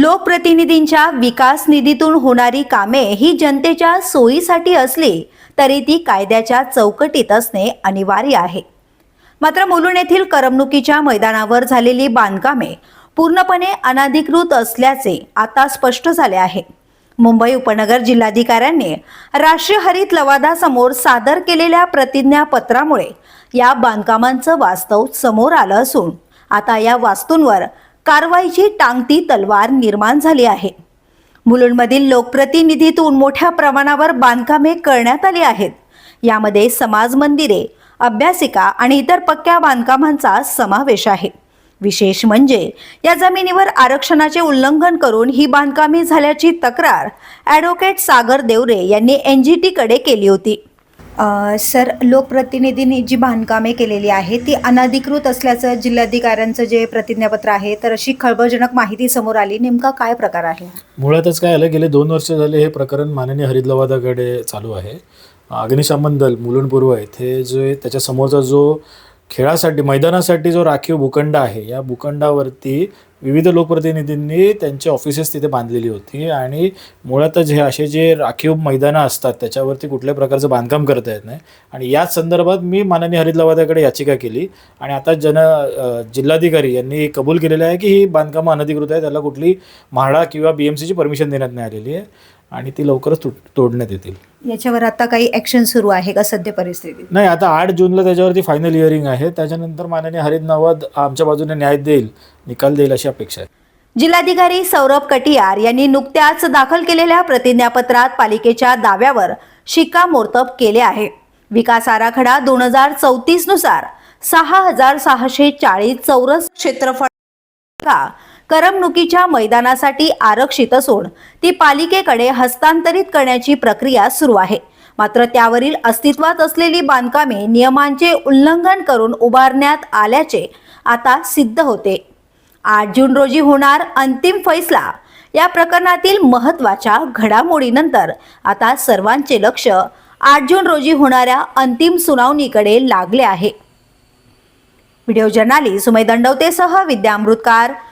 लोकप्रतिनिधींच्या विकास निधीतून होणारी कामे ही जनतेच्या सोयीसाठी असली तरी ती कायद्याच्या चौकटीत असणे अनिवार्य आहे. मात्र मुलुंड येथील करमणुकीच्या मैदानावर झालेली बांधकामे पूर्णपणे अनाधिकृत असल्याचे आता स्पष्ट झाले आहे. मुंबई उपनगर जिल्हाधिकाऱ्यांनी राष्ट्रीय हरित लवादासमोर सादर केलेल्या प्रतिज्ञापत्रामुळे या बांधकामांचं वास्तव समोर आलं असून आता या वास्तूंवर कारवाईची टांगती तलवार निर्माण झाली आहे. मुलुंडमधील लोकप्रतिनिधीतून मोठ्या प्रमाणावर बांधकामे करण्यात आली आहेत. यामध्ये समाज मंदिरे अभ्यासिका आणि इतर पक्क्या बांधकामांचा समावेश आहे. विशेष म्हणजे या जमिनीवर आरक्षणाचे उल्लंघन करून ही बांधकामे झाल्याची तक्रार ॲडव्होकेट सागर देवरे यांनी एन जी टीकडे केली होती. सर लोकप्रतिनिधींनी जी बांधकामे केलेली आहे ती अनधिकृत असल्याचं जिल्हाधिकाऱ्यांचं जे प्रतिज्ञापत्र आहे तर अशी खळबळजनक माहिती समोर आली. नेमका काय प्रकार आहे? मुळातच काय आलं गेले दोन वर्ष झाले हे प्रकरण माननीय हरिद्लवादाकडे चालू आहे. अग्निशमन दल मुलुंड पूर्व येथे जे त्याच्यासमोरचा जो खेळासाठी मैदानासाठी जो राखीव भूखंड आहे या भूखंडावरती विविध लोकप्रतिनिधींनी त्यांची ऑफिसेस तिथे बांधलेली होती आणि मुळातच हे असे जे राखीव मैदानं असतात त्याच्यावरती कुठल्याही प्रकारचं बांधकाम करता येत नाही. आणि याच संदर्भात मी माननीय हरित लवादाकडे याचिका केली आणि आता जन जिल्हाधिकारी यांनी कबूल केलेलं आहे की ही बांधकामं अनधिकृत आहे त्याला कुठली म्हाडा किंवा बी एम सीची परमिशन देण्यात नाही आलेली आहे. आणि ती लवकरच तोडण्यात येतील. याच्यावर आता काही ॲक्शन सुरू आहे का सध्या परिस्थितीत? नाही आता आठ जूनला त्याच्यावरती फायनल हिअरिंग आहे. त्याच्यानंतर माननीय हरित नवाद आमच्या बाजूने न्याय देईल निकाल देईल अशी अपेक्षा आहे. जिल्हाधिकारी सौरभ कटियार यांनी नुकत्याच दाखल केलेल्या प्रतिज्ञापत्रात पालिकेच्या दाव्यावर शिक्कामोर्तब केले आहे. विकास आराखडा दोन हजार चौतीसनुसार सहा हजार सहाशे चाळीस चौरस क्षेत्रफळ करमणुकीच्या मैदानासाठी आरक्षित असून ती पालिकेकडे हस्तांतरित करण्याची प्रक्रिया सुरू आहे. मात्र त्यावरील अस्तित्वात असलेली बांधकामे नियमांचे उल्लंघन करून उभारण्यात आल्याचे आता सिद्ध होते. आठ जून रोजी होणार अंतिम फैसला. या प्रकरणातील महत्त्वाच्या घडामोडीनंतर आता सर्वांचे लक्ष आठ जून रोजी होणाऱ्या अंतिम सुनावणीकडे लागले आहे. व्हिडिओ जर्नालिस्ट सुमय दंडवतेसह विद्या अमृतकार.